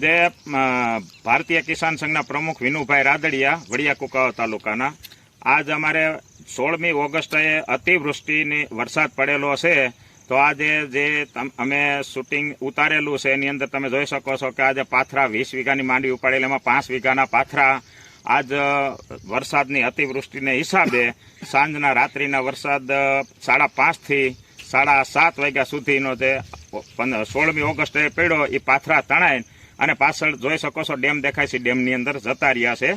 જે ભારતીય કિસાન સંઘના પ્રમુખ વિનુભાઈ રાદડિયા વડિયા કુકાવા તાલુકાના. આજ અમારે સોળમી ઓગસ્ટે અતિવૃષ્ટિની વરસાદ પડેલો છે. તો આજે જે અમે શૂટિંગ ઉતારેલું છે, એની અંદર તમે જોઈ શકો છો કે આજે પાથરા વીસ વીઘાની માંડવી ઉપાડેલી, એમાં પાંચ વીઘાના પાથરા. આજ વરસાદની અતિવૃષ્ટિને હિસાબે સાંજના રાત્રિના વરસાદ સાડા પાંચથી સાડા સાત વાગ્યા સુધીનો જે સોળમી ઓગસ્ટે પડ્યો એ પાથરા તણાય. અને પાછળ જોઈ શકો છો, ડેમ દેખાય છે, ડેમની અંદર જતા રહ્યા છે.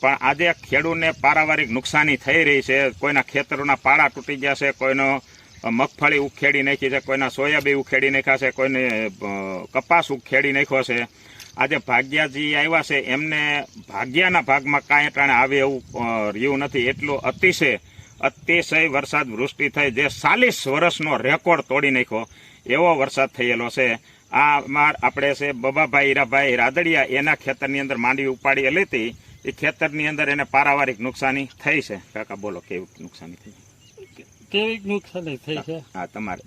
પણ આજે ખેડૂતને પારાવારિક નુકસાની થઈ રહી છે. કોઈના ખેતરોના પાળા તૂટી ગયા છે, કોઈનો મગફળી ઉખેડી નાખી છે, કોઈના સોયાબીન ઉખેડી નાખ્યા છે, કોઈને કપાસ ઉખેડી નાખ્યો છે. આજે ભાગ્યાજી આવ્યા છે, એમને ભાગ્યાના ભાગમાં કાંઈ ટાણે આવે એવું રહ્યું નથી. એટલું અતિશય અતિશય વરસાદ વૃષ્ટિ થઈ, જે ચાલીસ વર્ષનો રેકોર્ડ તોડી નાખ્યો. એવો વરસાદ થયેલો છે. આ માર આપણે છે બબાભાઈ હીરાભાઈ રાદડિયા એના ખેતરની અંદર માંડવી ઉપાડી લેતી એ ખેતરની અંદર એને પારાવારિક નુકસાની થઈ છે. કાકા બોલો કેવી નુકસાની થઈ? કેવી નુકસાની થઈ છે? હા તમારે.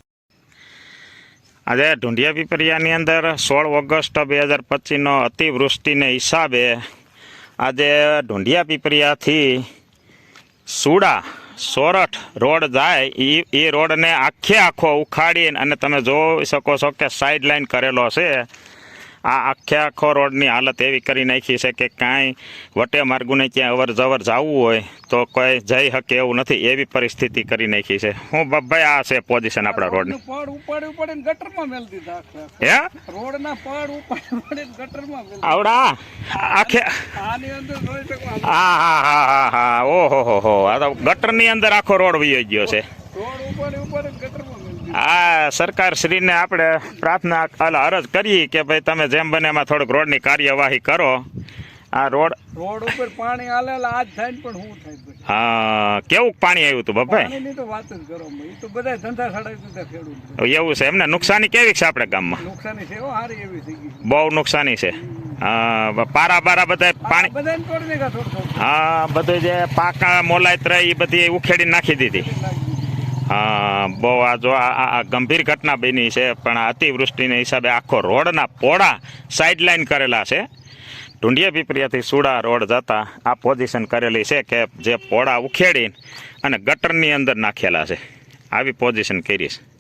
આજે ઢુંઢિયા પીપરિયાની અંદર સોળ ઓગસ્ટ બે હજાર પચીસનો અતિવૃષ્ટિને હિસાબે આજે ઢુંઢિયા પીપરિયાથી સુડા સોરઠ રોડ જાય એ એ રોડને આખે આખો ઉખાડીને અને તમે જોઈ શકો છો કે સાઈડ લાઈન કરેલો છે. આ આખે આખો રોડની હાલત એવી કરી નાખી છે કે કાંઈ વટે માર્ગોને ક્યાં અવર જવર જવું હોય તો કોઈ જઈ શકે એવું નથી એવી પરિસ્થિતિ કરી નાખી છે. હું ભાઈ આ છે પોઝિશન આપણા રોડની પડ ઉપાડી ગટરમાં મેલ દીધા હે? રોડના પડ ઉપાડી ગટરમાં મેલ આવડા! આખે આની અંદર જોઈ શકો હા હા હા હા હા. ઓહો હો હો. આ તો ગટરની અંદર આખો રોડ વયો ગયો છે રોડ ઉપાડી ઉપાડીને ગટરમાં મેલ દીધા. આ સરકાર શ્રીને આપણે પ્રાર્થના અરજ કરીએ કે ભાઈ તમે જેમ બને એમાં થોડુંક રોડની કાર્યવાહી કરો. આ રોડ રોડ ઉપર પાણી આલેલા આજ થાય પણ હું થાય હા કેવું પાણી આવ્યું હતું બાપા પાણીની તો વાત જ કરો એ તો બધા ધંધા સડાવી દીધા ખેડૂત એવું છે એમને નુકસાની કેવી છે આપણે ગામમાં? નુકસાની છે સારી એવી થઈ ગઈ બહુ નુકસાની છે. પારા બારા બધા પાણી હા બધું જે પાકા મોલાયત રહી એ બધી ઉખેડી નાખી દીધી. હા, બહુ આ જો આ આ- આ ગંભીર ઘટના બની છે, પણ અતિવૃષ્ટિને હિસાબે આખો રોડના પોળા સાઈડલાઈન કરેલા છે. ઢુંડિયા પીપરિયાથી સુડા રોડ જતા આ પોઝિશન કરેલી છે કે જે પોળા ઉખેડી અને ગટરની અંદર નાખેલા છે. આવી પોઝિશન કરી છે.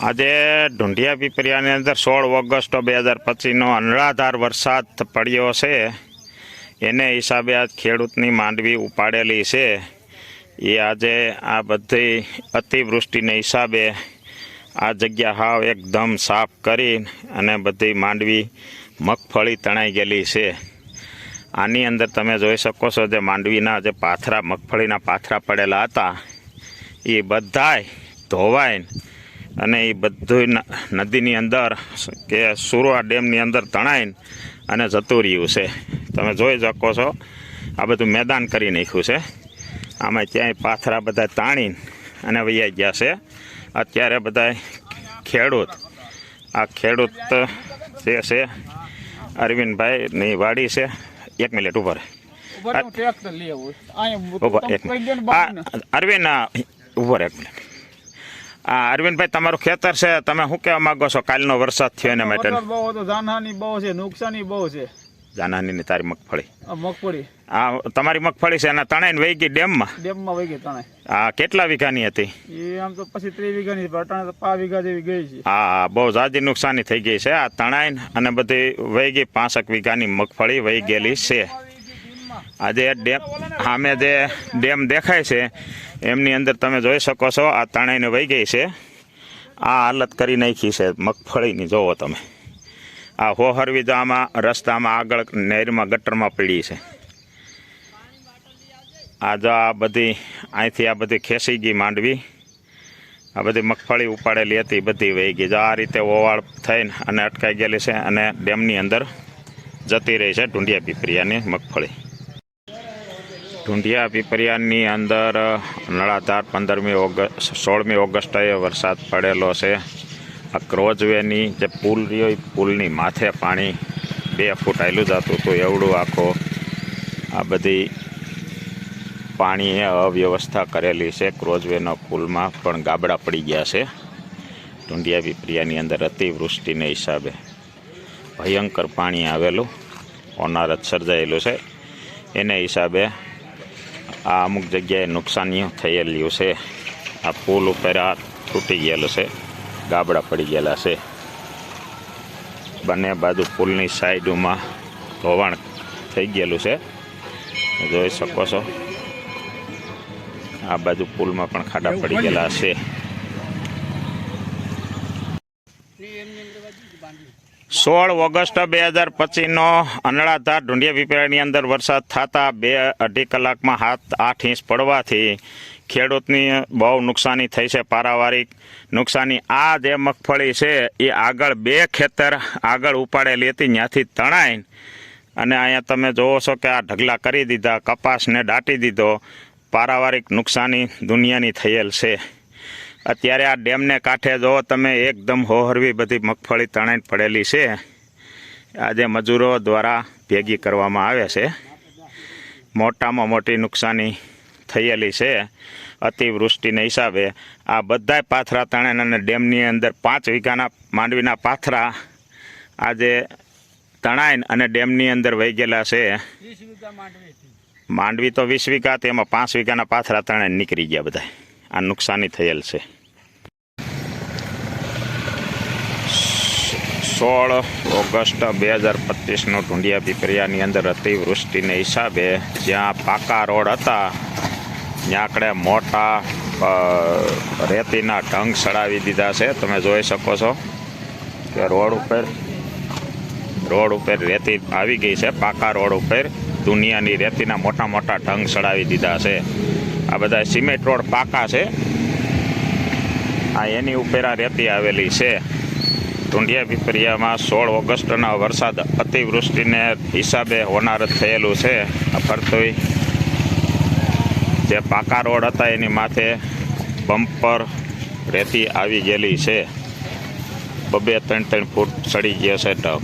આજે ઢુંઢિયા પીપરિયાની અંદર સોળ ઓગસ્ટ બે હજાર પચીસનો અનરાધાર વરસાદ પડ્યો છે. એને હિસાબે આજ ખેડૂતની માંડવી ઉપાડેલી છે. એ આજે આ બધી અતિવૃષ્ટિને હિસાબે આ જગ્યા હાવ એકદમ સાફ કરી અને બધી માંડવી મગફળી તણાઈ ગયેલી છે. આની અંદર તમે જોઈ શકો છો જે માંડવીના જે પાથરા, મગફળીના પાથરા પડેલા હતા, એ બધાય ધોવાઈને અને એ બધું નદીની અંદર કે સુરવા ડેમની અંદર તણાઈને અને જતું રહ્યું છે. તમે જોઈ શકો છો, આ બધું મેદાન કરી નાખ્યું છે. આમાં ક્યાંય પાથરા બધા તાણીને અને વૈયા ગયા છે. અત્યારે બધા ખેડૂત આ ખેડૂત જે છે અરવિંદભાઈની વાડી છે એક મિનિટ ઊભા. અરવિંદ ઊભો એક મિનિટ. આ અરવિંદભાઈ તમારું ખેતર છે તમે શું કહેવા માંગો છો? કાલનો વરસાદ થયો એના માટે બહુ જાનહાની બહુ છે નુકસાની બહુ છે. જાનહાની તારી મગફળી. મગફળી? આ તમારી મગફળી છે એના તણાઈને વહી ગઈ ડેમમાં? ડેમમાં વહી ગઈ તણે આ કેટલા વીઘાની હતી? એ આમ તો પછી ત્રીસ વીઘાની અટાણે તો પાંચ વીઘા જેવી ગઈ છે. હા બહુ જાજી નુકસાની થઈ ગઈ છે આ તણાઈન અને બધી વહી ગઈ પાંસઠ વીઘાની મગફળી વહી ગયેલી છે. આજે ડેમ સામે જે ડેમ દેખાય છે એમની અંદર તમે જોઈ શકો છો આ તણાઈને વહી ગઈ છે. આ હાલત કરી નાખી છે મગફળીની જોવો તમે. આ હોહરવી તો રસ્તામાં આગળ નહેરમાં ગટરમાં પડી છે. આ જો આ બધી અહીંથી આ બધી ખેંચી ગઈ માંડવી. આ બધી મગફળી ઉપાડેલી હતી, બધી વહી ગઈ. જો આ રીતે ઓવાળ થઈને અને અટકાઈ ગયેલી છે અને ડેમની અંદર જતી રહી છે ઢૂંઢિયા પીપરિયાની મગફળી. ઢૂંઢિયા પીપરિયાની અંદર નળાધાર પંદરમી ઓગસ્ટ સોળમી ઓગસ્ટે વરસાદ પડેલો છે. આ ક્રોઝવેની જે પુલ રહ્યો એ પુલની માથે પાણી બે ફૂટ આવેલું જતું હતું એવડું આખો આ બધી પાણીએ અવ્યવસ્થા કરેલી છે. ક્રોઝવેના પુલમાં પણ ગાબડા પડી ગયા છે. ઢુંડિયા પીપરિયાની અંદર અતિવૃષ્ટિને હિસાબે ભયંકર પાણી આવેલું, ઓનારત સર્જાયેલું છે. એને હિસાબે આ અમુક જગ્યાએ નુકસાનીઓ થયેલું છે. આ પુલ ઉપર આ તૂટી ગયેલું છે. ગાબડા પડી ગયેલા છે. બંને બાજુ પુલની સાઈડમાં ધોવાણ થઈ ગયેલું છે. જોઈ શકો છો. આ બાજુ પુલમાં પણ ખાડા પડી ગયેલા છે. સોળ ઓગસ્ટ બે હજાર પચીસનો અનળાધાર ઢુંડિયા પીપળાની અંદર વરસાદ થતા બે અઢી કલાકમાં હાથ આઠ ઇંચ પડવાથી ખેડૂતની બહુ નુકસાની થઈ છે, પારાવારિક નુકસાની. આ જે મગફળી છે, એ આગળ બે ખેતર આગળ ઉપાડેલી હતી ત્યાંથી તણાઈ અને અહીંયા તમે જોવો છો કે આ ઢગલા કરી દીધા, કપાસને દાટી દીધો. પારાવારિક નુકસાની દુનિયાની થયેલ છે. અત્યારે આ ડેમને કાંઠે જો તમે એકદમ હોહરવી બધી મગફળી તણાઈ પડેલી છે, આજે મજૂરો દ્વારા ભેગી કરવામાં આવે છે. મોટામાં મોટી નુકસાની થયેલી છે અતિવૃષ્ટિના હિસાબે. આ બધાય પાથરા તણાઈને અને ડેમની અંદર પાંચ વીઘાના માંડવીના પાથરા આજે તણાઈને અને ડેમની અંદર વહી ગયેલા છે. માંડવી તો વીસ વીઘા તેમાં પાંચ વીઘાના પાથરા તણે નીકળી ગયા બધા આ નુકસાની થયેલ છે. સોળ ઓગસ્ટ બે હજાર પચીસનો ઢુંડિયા પીપરિયાની અંદર અતિવૃષ્ટિને હિસાબે જ્યાં પાકા રોડ હતા આગળ મોટા રેતીના ઢંગ સડાવી દીધા છે. તમે જોઈ શકો છો કે રોડ ઉપર રોડ ઉપર રેતી આવી ગઈ છે. પાકા રોડ ઉપર દુનિયાની રેતીના મોટા મોટા ઢંગ સડાવી દીધા છે. આ બધા સિમેન્ટ રોડ પાકા છે. આ એની ઉપર આ રેતી આવેલી છે. ટુંડિયા પીપરિયામાં સોળ ઓગસ્ટના વરસાદ અતિવૃષ્ટિને હિસાબે હોનારત થયેલું છે. આ ફરતોય જે પાકા રોડ હતા એની માથે બમ્પર રેતી આવી ગયેલી છે. બબે ત્રણ ત્રણ ફૂટ સડી ગયા છે ઢગ.